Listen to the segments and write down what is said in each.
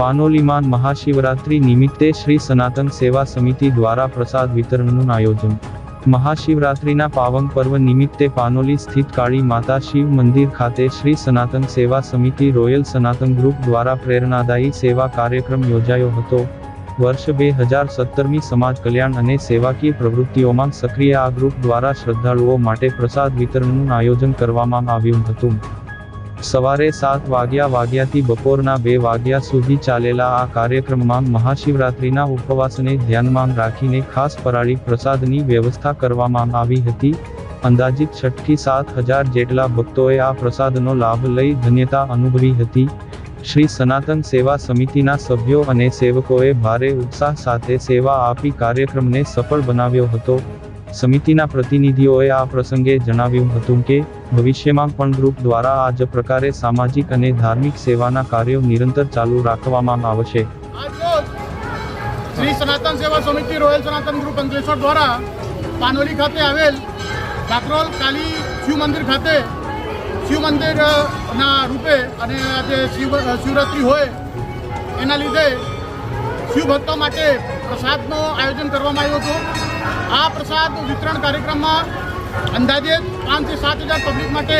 પાનોલીમાં મહાશિવરાત્રી નિમિત્તે શ્રી સનાતન સેવા સમિતિ દ્વારા પ્રસાદ વિતરણનું આયોજન. મહાશિવરાત્રિના પાવન પર્વ નિમિત્તે પાનોલી સ્થિત કાળી માતા શિવ મંદિર ખાતે શ્રી સનાતન સેવા સમિતિ રોયલ સનાતન ગ્રુપ દ્વારા પ્રેરણાદાયી સેવા કાર્યક્રમ યોજાયો હતો. વર્ષ બે હજાર સત્તરમી સમાજ કલ્યાણ અને સેવાકીય પ્રવૃત્તિઓમાં સક્રિય આ ગ્રુપ દ્વારા શ્રદ્ધાળુઓ માટે પ્રસાદ વિતરણનું આયોજન કરવામાં આવ્યું હતું. સવારે સાત વાગ્યા વાગ્યાથી બપોરના બે વાગ્યા સુધી ચાલેલા આ કાર્યક્રમમાં મહાશિવરાત્રિના ઉપવાસને ધ્યાનમાં રાખીને ખાસ પરાળી પ્રસાદની વ્યવસ્થા કરવામાં આવી હતી. અંદાજિત છઠ્ઠી સાત હજાર જેટલા ભક્તોએ આ પ્રસાદનો લાભ લઈ ધન્યતા અનુભવી હતી. શ્રી સનાતન સેવા સમિતિના સભ્યો અને સેવકોએ ભારે ઉત્સાહ સાથે સેવા આપી કાર્યક્રમને સફળ બનાવ્યો હતો. સમિતિના પ્રતિનિધિઓએ આ પ્રસંગે જણાવ્યું હતું કે, ભવિષ્યમાં પણ ગ્રુપ દ્વારા આ જ પ્રકારે સામાજિક અને ધાર્મિક સેવાના કાર્યો નિરંતર ચાલુ રાખવામાં આવશે. શ્રી સનાતન સેવા સમિતિ રોયલ સનાતન ગ્રુપ અંકલેશ્વર દ્વારા પાનોલી ખાતે આવેલ કાકરોલ કાલી શિવ મંદિર ખાતે શિવ મંદિરના રૂપે અને આજે શિવ શિવરાત્રિ હોય, એના લીધે શિવ ભક્તો માટે પ્રસાદનું આયોજન કરવામાં આવ્યું હતું. આ પ્રસાદ વિતરણ કાર્યક્રમમાં અંદાજે પાંચથી સાત હજાર પબ્લિક માટે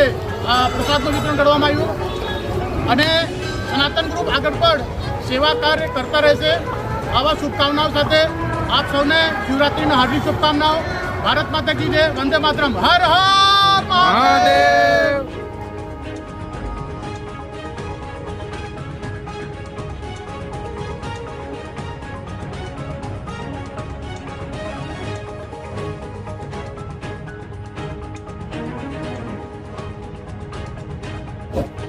પ્રસાદનું વિતરણ કરવામાં આવ્યું. અને સનાતન ગ્રુપ આગળ પણ સેવા કાર્ય કરતા રહેશે આવા શુભકામનાઓ સાથે આપ સૌને શિવરાત્રિની હાર્દિક શુભકામનાઓ. ભારત માતા કી જય. વંદે માતરમ. હર હર મહાદેવ! you.